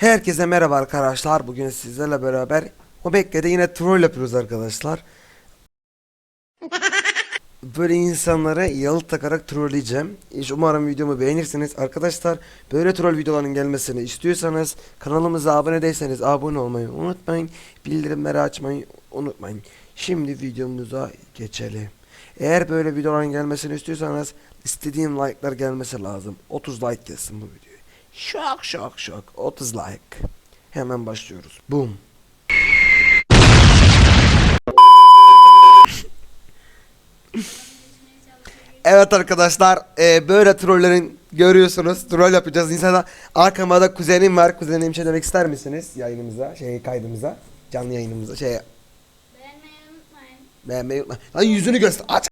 Herkese merhaba arkadaşlar. Bugün sizlerle beraber Obekke'de yine troll yapıyoruz arkadaşlar. Böyle insanlara yalı takarak trolleyeceğim. İş umarım videomu beğenirsiniz. Arkadaşlar böyle troll videoların gelmesini istiyorsanız kanalımıza abone değilseniz abone olmayı unutmayın. Bildirimleri açmayı unutmayın. Şimdi videomuza geçelim. Eğer böyle videoların gelmesini istiyorsanız istediğim like'lar gelmesi lazım. 30 like gelsin bu videoya. Şok şok şok. 30 like. Hemen başlıyoruz. Boom. Evet arkadaşlar e, böyle trollerin görüyorsunuz. Troll yapacağız insana. Arkama da kuzenim var. Kuzenim şey demek ister misiniz? Yayınımıza şey kaydımıza. Canlı yayınımıza şey. Beğenmeyi unutmayın. beğenmeyi lan yüzünü göster. Aç.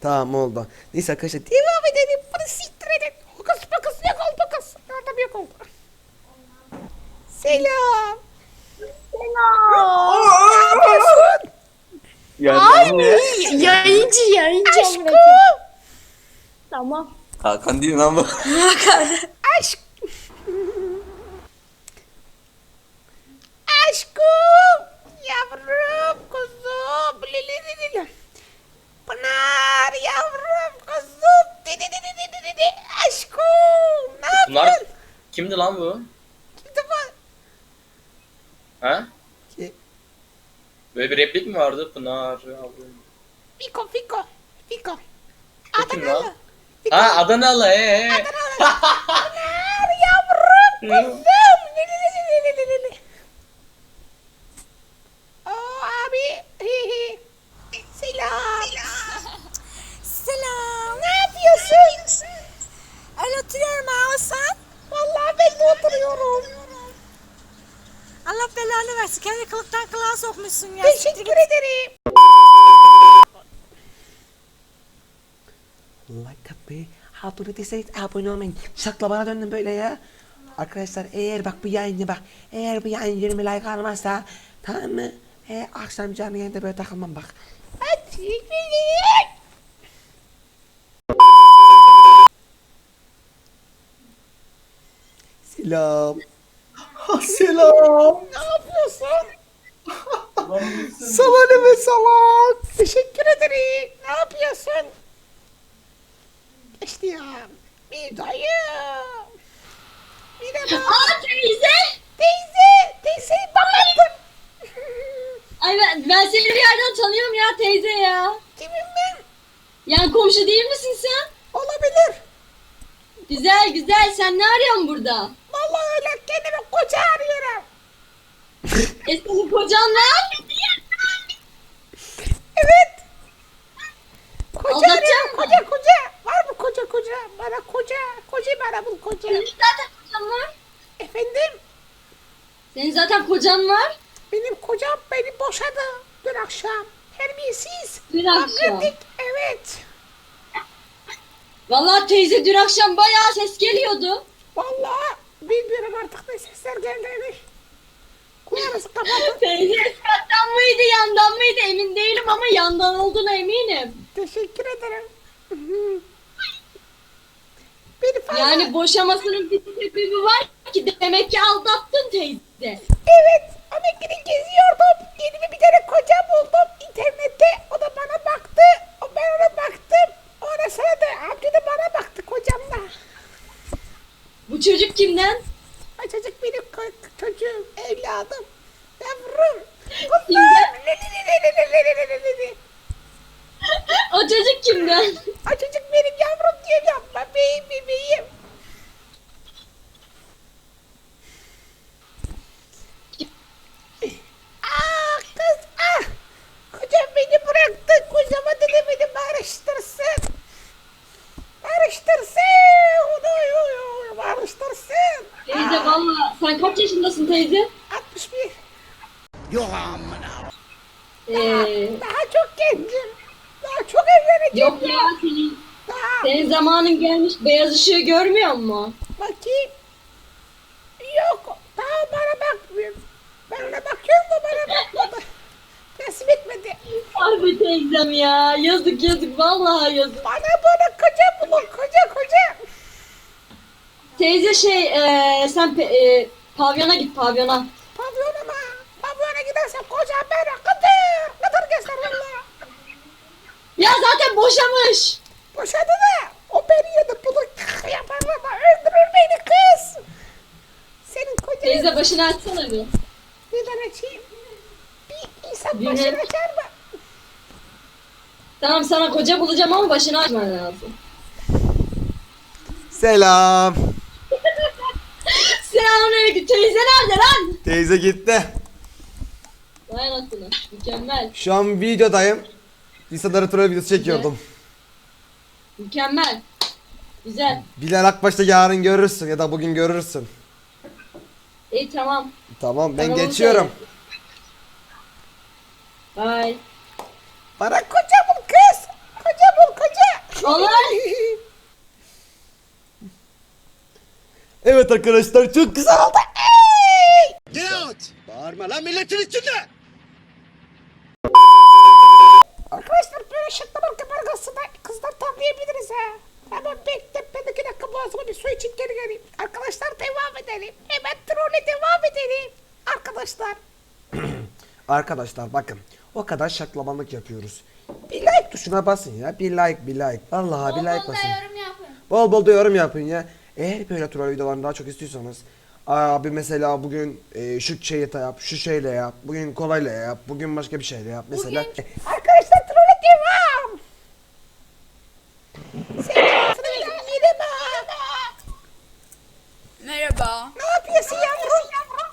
Tamam oldu. Neyse arkadaşlar bunu siktir edin hokus pokus yok oldu pokus yardım yok oldu selam Selam. ne yapıyorsun Yani Ay anne. yayıncı yayıncı. aşkım Tamam. Hakan değil lan bu. Aşk. Aşkım. Yavrum kuzum. Li li li li li. Pınar yavrum kuzum. Di di di di di di di. Aşkım. Ne Bunlar yapıyorsun? kimdi lan bu? Kimdi bu? Ha? Ki- Böyle bir replik mi vardı? Pınar yavrum. Fiko Fiko. Fiko. O kim Adanalı. lan? Fiko. Ha Adanalı ee. Pınar yavrum kuzum. Sokmuşsun ya. Teşekkür ederim. Like atmayı, abone değilseniz abone olmayın. Şakla bana döndün böyle ya. Arkadaşlar eğer bak bu yayını bak. Eğer bu yayın 20 like almazsa tamam mı? E, akşam canlı yayında böyle takılmam bak. Hadi. Selam. Selam. Ne yapıyorsun? Sana ne salak? Teşekkür ederim. Ne yapıyorsun? İşte ya. Bir dayı. Merhaba. Aa teyze. Teyze. Teyze babattım. Ay ben, ben seni bir yerden tanıyorum ya teyze ya. Kimim ben? Yani komşu değil misin sen? Olabilir. Güzel güzel sen ne arıyorsun burada? Vallahi öyle kendime koca. E senin kocan var. Evet. Koca Aldatacak arıyorum. mı? Koca koca. Var mı koca koca? Bana koca. Koca bana bul koca. Senin zaten kocan var. Efendim? Senin zaten kocan var. Benim kocam beni boşadı dün akşam. Terbiyesiz. Dün akşam. Hakikaten, Evet. Vallahi teyze dün akşam bayağı ses geliyordu. Vallahi bilmiyorum artık ne sesler geldiğini. Kulağınızı kapatın. Teyze üstaddan mıydı yandan mıydı emin değilim ama yandan olduğuna eminim. Teşekkür ederim. Beni fazla... Yani boşamasının bir sebebi var ki demek ki aldattın teyze. Evet. Amerika'da geziyordum. Yeni bir tane koca buldum internette. O da bana baktı. O ben ona baktım. Ondan sonra da amca da bana baktı kocamla. Bu çocuk kimden? Acıcık benim çocuğum, evladım. Yavrum. o çocuk kimden? O çocuk benim yavrum diyor yapma beyim bebeğim. ah kız ah. Kocam beni bıraktı. Kocama dedi beni bağırıştırsın. Bağırıştırsın. Valla sen kaç yaşındasın teyze? 61. Ee, Daha çok gencim. Daha çok evleneceğim. yok ya senin, Daha senin zamanın gelmiş beyaz ışığı görmüyor mu? bakayım. Yok. Daha bana bakmıyor. Ben ona bakıyorum da bana bakmadı. Nasip etmedi. Harbi teyzem ya yazık yazık vallahi yazık. Bana böyle koca bulun. Koca koca. Teyze şey eee, sen pe- eee, pavyona git pavyona. Pavyona mı? Pavyona gidersem kocam beni kıtır. Kıtır keser valla. Ya zaten boşamış. Boşadı da o beni yedi bunu yapar ama öldürür beni kız. Senin kocan Teyze başını açsana bir. neden açayım? Bir insan Bilmem. başını açar mı? Tamam sana koca bulacağım ama başını açman lazım. Selam. Selamünaleyküm. Teyze nerede lan? Teyze gitti. Vay anasını. Mükemmel. Şu an videodayım. İnsanlara troll videosu çekiyordum. Mükemmel. Güzel. Bilal Akbaş'ta yarın görürsün ya da bugün görürsün. İyi tamam. Tamam ben Tamam, geçiyorum. Bye. Bana koca bul kız. Koca bul koca. Allah. Evet arkadaşlar çok güzel oldu. Get out! Bağırma lan milletin içinde! Arkadaşlar böyle şaklaban kabargasında kızlar tavlayabiliriz ha. Tamam bekle ben iki dakika boğazıma bir su içip geri geleyim. Arkadaşlar devam edelim. Hemen trolle devam edelim. Arkadaşlar Arkadaşlar bakın o kadar şaklabanlık yapıyoruz. Bir like tuşuna basın ya. Bir like bir like. Vallahi bir like basın. Bol bol da yorum yapın ya. Eğer böyle troll videolarını daha çok istiyorsanız Abi mesela bugün e, şu şeyi yap, şu şeyle yap, bugün kolayla yap, bugün başka bir şeyle yap mesela. Arkadaşlar trolle devam. Senin Mirema. Merhaba. Ne yapıyorsun yavrum?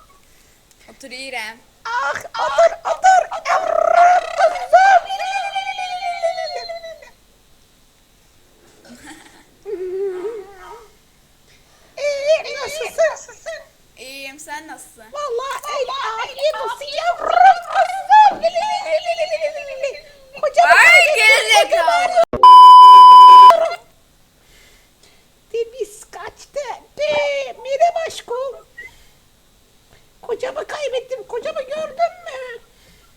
Oturuyorum. Ah otur otur. Yavrum kızım. Ee, nasılsın? İyiyim sen nasılsın? Vallahi öyle afiyet olsun yavrum kızım. Kocaman Ay gerizekalı. Deniz kaçtı. De Mirem aşkım. Kocamı kaybettim. Kocamı gördün mü?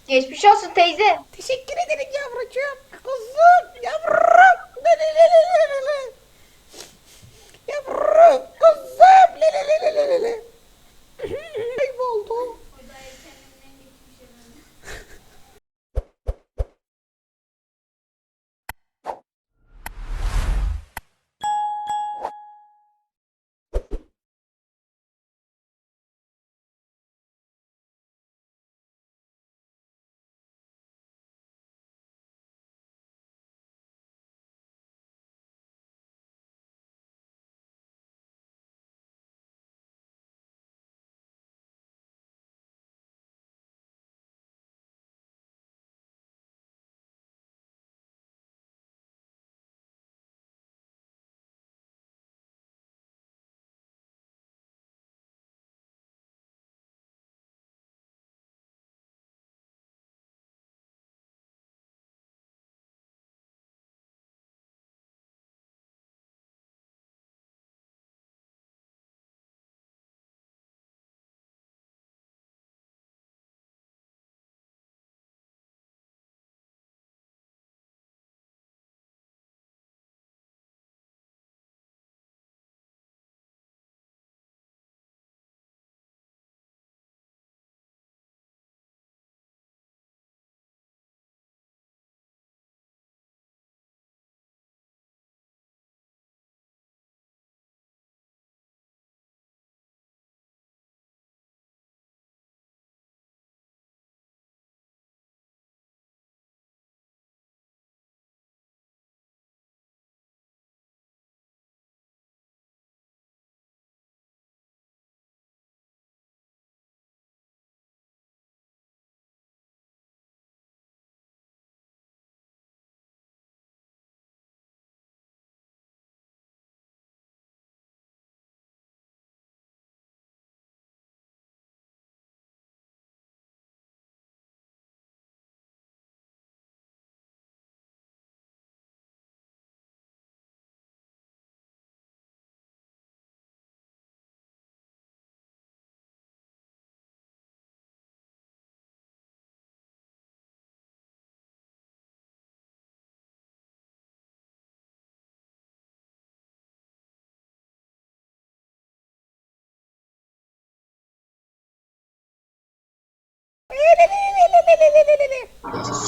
Geçmiş olsun teyze. Teşekkür ederim yavrucuğum. Kuzum yavrum. Yavrum kuzum.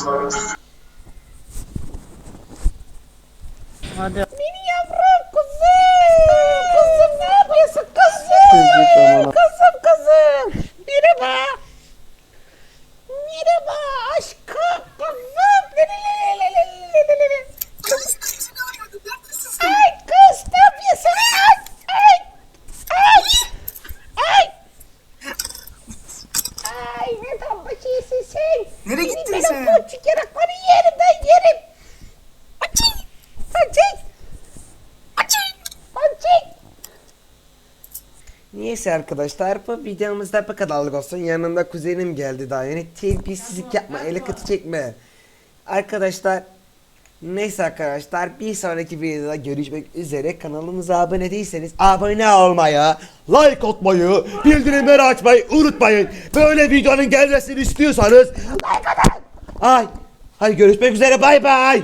Beni yavrum kızım. Kızım ne yapıyorsun kızım? Kızım kızım. Merhaba. Merhaba aşkım kızım. Ay kız ne yapıyorsun? Ay. Ay. Ay. Ay. Ay ne tatlı şeysin sen. Nereye gittin sen? Benim ponçik yanakları yerim ben yerim. Açık. Açık. Açık. Açık. Neyse arkadaşlar bu videomuzda bu kadarlık olsun. Yanımda kuzenim geldi daha yeni. Terbiyesizlik yapma, ele kötü çekme. Arkadaşlar Neyse arkadaşlar bir sonraki videoda görüşmek üzere. Kanalımıza abone değilseniz abone olmayı, like atmayı, bildirimleri açmayı unutmayın. Böyle videonun gelmesini istiyorsanız like atın. Ay, hadi görüşmek üzere bay bay.